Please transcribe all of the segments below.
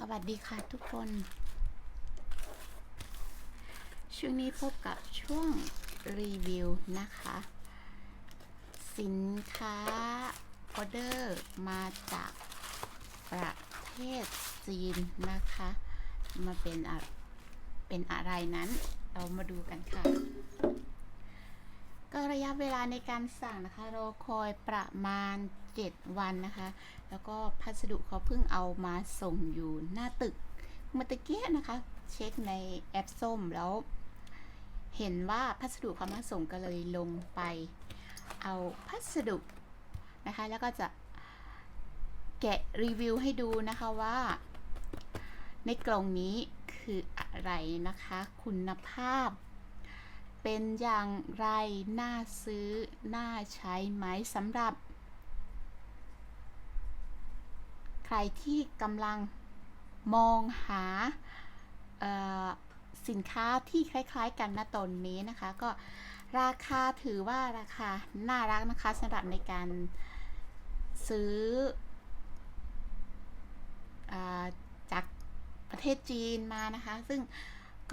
สวัสดีค่ะทุกคน ช่วงนี้พบกับช่วงรีวิวนะคะ สินค้าออเดอร์มาจากประเทศจีนนะคะ มาเป็นอะเป็นอะไรนั้น เรามาดูกันค่ะ ก็ระยะเวลาในการสั่งนะคะ รอคอยประมาณ 7 วันนะคะ แล้วก็พัสดุเขาเพิ่งเอามาส่งอยู่หน้าตึกเมื่อตะเกียนะคะ เช็คในแอปส้มแล้ว เห็นว่าพัสดุเขามาส่งก็เลยลงไป เอาพัสดุนะคะ แล้วก็จะแกะรีวิวให้ดูนะคะว่า ในกล่องนี้คืออะไรนะคะ คุณภาพ เป็นอย่างไร น่าซื้อ น่าใช้ไหมสำหรับ ใครที่กำลังมองหาสินค้าที่คล้ายๆกันณตอนนี้นะคะ ก็ราคาถือว่าราคา น่ารักนะคะสำหรับในการซื้ออจากประเทศจีนมานะคะ ซึ่ง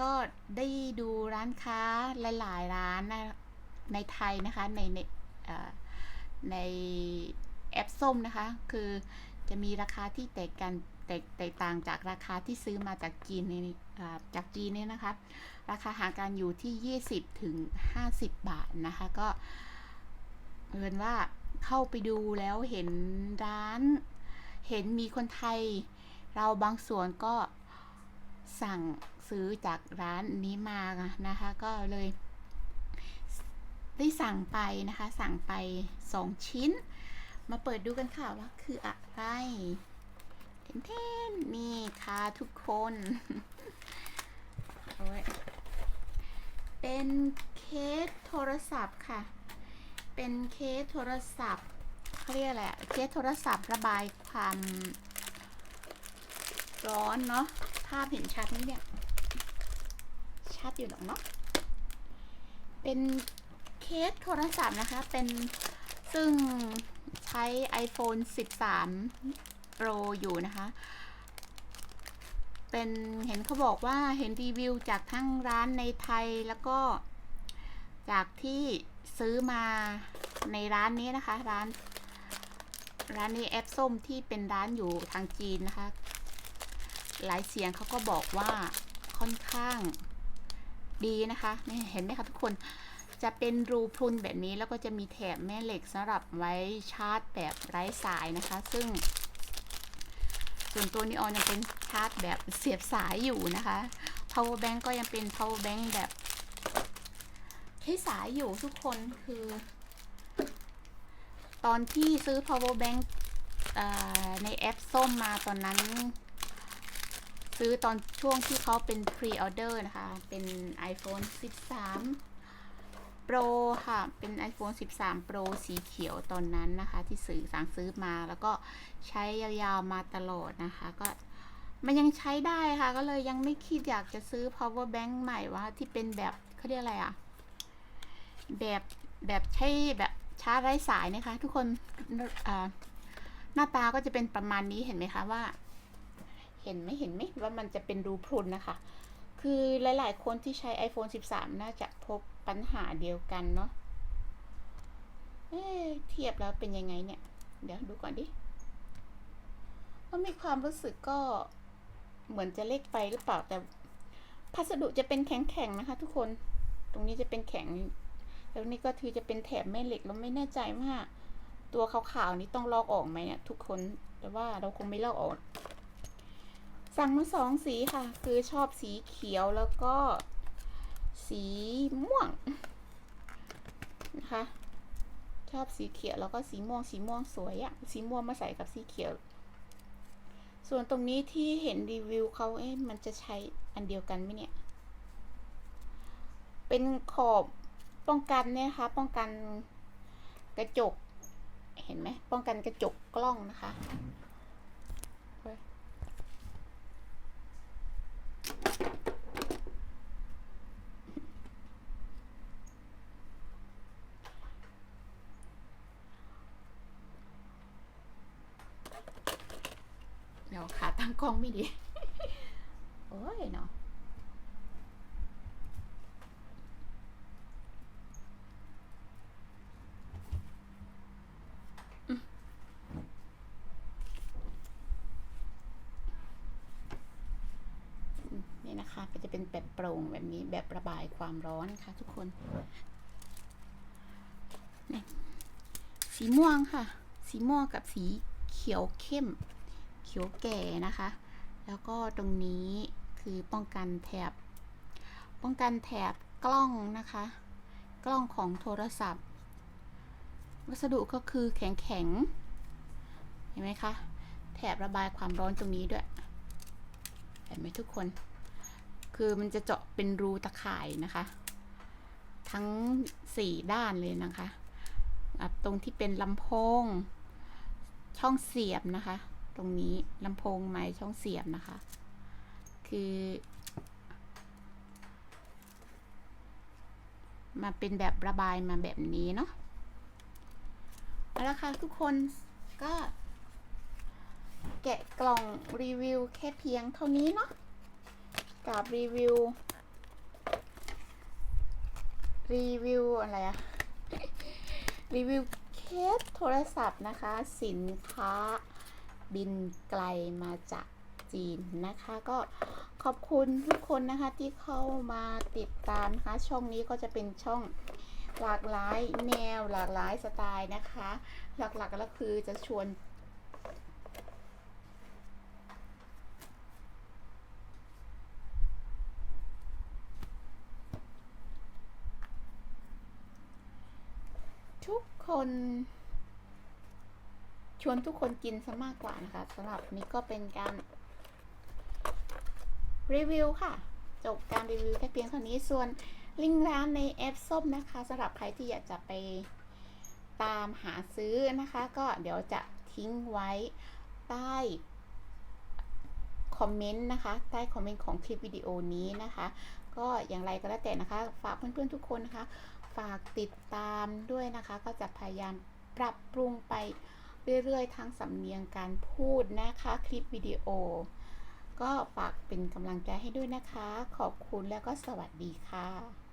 ก็ได้ดูร้านค้าหลาย ๆ ร้านนในไทยนะคะในในในแอปส้มนะคะ คือจะมีราคาที่แตกกันแตกแตกต่างจากราคาที่ซื้อมาจากจีนในจากจีนเนี่ยนะคะ ราคาห่างกันอยู่ที่ 20ถึง50 บาทนะคะ ก็เอินว่าเข้าไปดูแล้วเห็นร้าน เห็นมีคนไทย เราบางส่วนก็ สั่งซื้อจากร้านนี้มานะคะ ก็เลยได้สั่งไปนะคะ สั่งไป 2 ชิ้น มาเปิดดูกันค่ะว่าคืออะไรเทนๆนี่ค่ะทุกคนโอ้ยเป็นเคสโทรศัพท์ค่ะ เป็นเคสโทรศัพท์เขาเรียกอะไรเคสโทรศัพท์ระบายความร้อนเนาะาพเห็นชัดไหมเนี่ย ชัดอยู่หรอกเนาะ เป็นเคสโทรศัพท์นะคะ เป็นซึ่งใช้ iPhone 13 Pro อยู่นะคะ เป็นเห็นเขาบอกว่าเห็นรีวิวจากทั้งร้านในไทยแล้วก็จากที่ซื้อมาในร้านนี้นะคะ ร้าน ร้านนี้แอปส้มที่เป็นร้านอยู่ทางจีนนะคะ หลายเสียงเขาก็บอกว่าค่อนข้างดีนะคะนี่เห็นไหมคะทุกคนจะเป็นรูพรุนแบบนี้แล้วก็จะมีแถบแม่เหล็กสำหรับไว้ชาร์จแบบไร้สายนะคะ ซึ่ง ส่วนตัวนี้ออนยังเป็นชาร์จแบบเสียบสายอยู่นะคะ power bank ก็ยังเป็น power bank แบบใช้สายอยู่ทุกคนคือ ตอนที่ซื้อ power bank ในแอปส้มมาตอนนั้น ซื้อตอนช่วงที่เขาเป็น pre order นะคะ เป็น iPhone 13 Pro ค่ะ เป็น iPhone 13 Pro สีเขียวตอนนั้นนะคะ ที่ซื้อสั่งซื้อมาแล้วก็ใช้ยาวๆมาตลอดนะคะ ก็มันยังใช้ได้ค่ะ ก็เลยยังไม่คิดอยากจะซื้อ power bank ใหม่ว่าที่เป็นแบบเขาเรียกอะไรอะแบบแบบใช้แบบชาร์จไร้สายนะคะ ทุกคนหน้าตาก็จะเป็นประมาณนี้เห็นไหมคะว่า เห็นไหมเห็นไหมว่ามันจะเป็นรูพรุนนะคะ คือหลาย ๆ คนที่ใช้ iPhone 13 น่าจะพบปัญหาเดียวกันเนาะเอ๊เทียบแล้วเป็นยังไงเนี่ย เดี๋ยวดูก่อนดิว่ามีความรู้สึกก็เหมือนจะเล็กไปหรือเปล่าแต่พัสดุจะเป็นแข็งๆนะคะ ทุกคน ตรงนี้จะเป็นแข็ง แล้วนี่ก็คือจะเป็นแถบแม่เหล็กแล้วไม่แน่ใจว่าตัวขาวๆนี้ต้องลอกออกไหมเนี่ยทุกคน แต่ว่าเราคงไม่ลอกออก สั่งมาสองสีค่ะ คือชอบสีเขียวแล้วก็สีม่วงนะคะชอบสีเขียวแล้วก็สีม่วงสีม่วงสวยอะสีม่วงมาใส่กับสีเขียว ส่วนตรงนี้ที่เห็นรีวิวเขาเอ๊ะมันจะใช้อันเดียวกันไหมเนี่ย เป็นขอบป้องกันเนี่ยคะป้องกันกระจก เห็นไหมป้องกันกระจกกล้องนะคะ เดี๋ยวขา ตั้งกล้องไม่ดีอ้ยเนาะนี่นะคะก็จะเป็นแบบโปร่งแบบนี้แบบระบายความร้อนค่ะ ทุกคนนี่สีม่วงค่ะ สีม่วงกับสีเขียวเข้ม เขียวแก่นะคะ แล้วก็ตรงนี้คือป้องกันแถบ ป้องกันแถบกล้องนะคะ กล้องของโทรศัพท์ วัสดุก็คือแข็งแข็งๆเห็นไหมคะ แถบระบายความร้อนตรงนี้ด้วย เห็นไหมทุกคน คือมันจะเจาะเป็นรูตะข่ายนะคะ ทั้งสี่ด้านเลยนะคะอะตรงที่เป็นลำโพง ช่องเสียบนะคะ ตรงนี้ลำโพงไม้ช่องเสียบนะคะ คือ มาเป็นแบบระบายมาแบบนี้เนาะเอาละค่ะทุกคนก็ แกะกล่องรีวิวแค่เพียงเท่านี้เนาะกับรีวิว รีวิวอะไรอะรีวิวเคสโทรศัพท์นะคะ สินค้า บินไกลมาจากจีนนะคะ ก็ขอบคุณทุกคนนะคะที่เข้ามาติดตามนะคะ ช่องนี้ก็จะเป็นช่องหลากหลายแนวหลากหลายสไตล์นะคะ หลักๆก็คือจะชวนทุกคน ชวนทุกคนกินซะมากกว่านะคะสำหรับนี้ก็เป็นการรีวิวค่ะ จบการรีวิวแค่เพียงเท่านี้ส่วนลิงก์ร้านในแอปส้มนะคะสำหรับใครที่อยากจะไปตามหาซื้อนะคะ ก็เดี๋ยวจะทิ้งไว้ใต้คอมเมนต์นะคะ ใต้คอมเมนต์ของคลิปวิดีโอนี้นะคะ ก็อย่างไรก็แล้วแต่นะคะ ฝากเพื่อนๆทุกคนนะคะ ฝากติดตามด้วยนะคะ ก็จะพยายามปรับปรุงไป เรื่อยๆ ทั้งสำเนียงการพูดนะคะ คลิปวิดีโอ ก็ฝากเป็นกำลังใจให้ด้วยนะคะ ขอบคุณแล้วก็สวัสดีค่ะ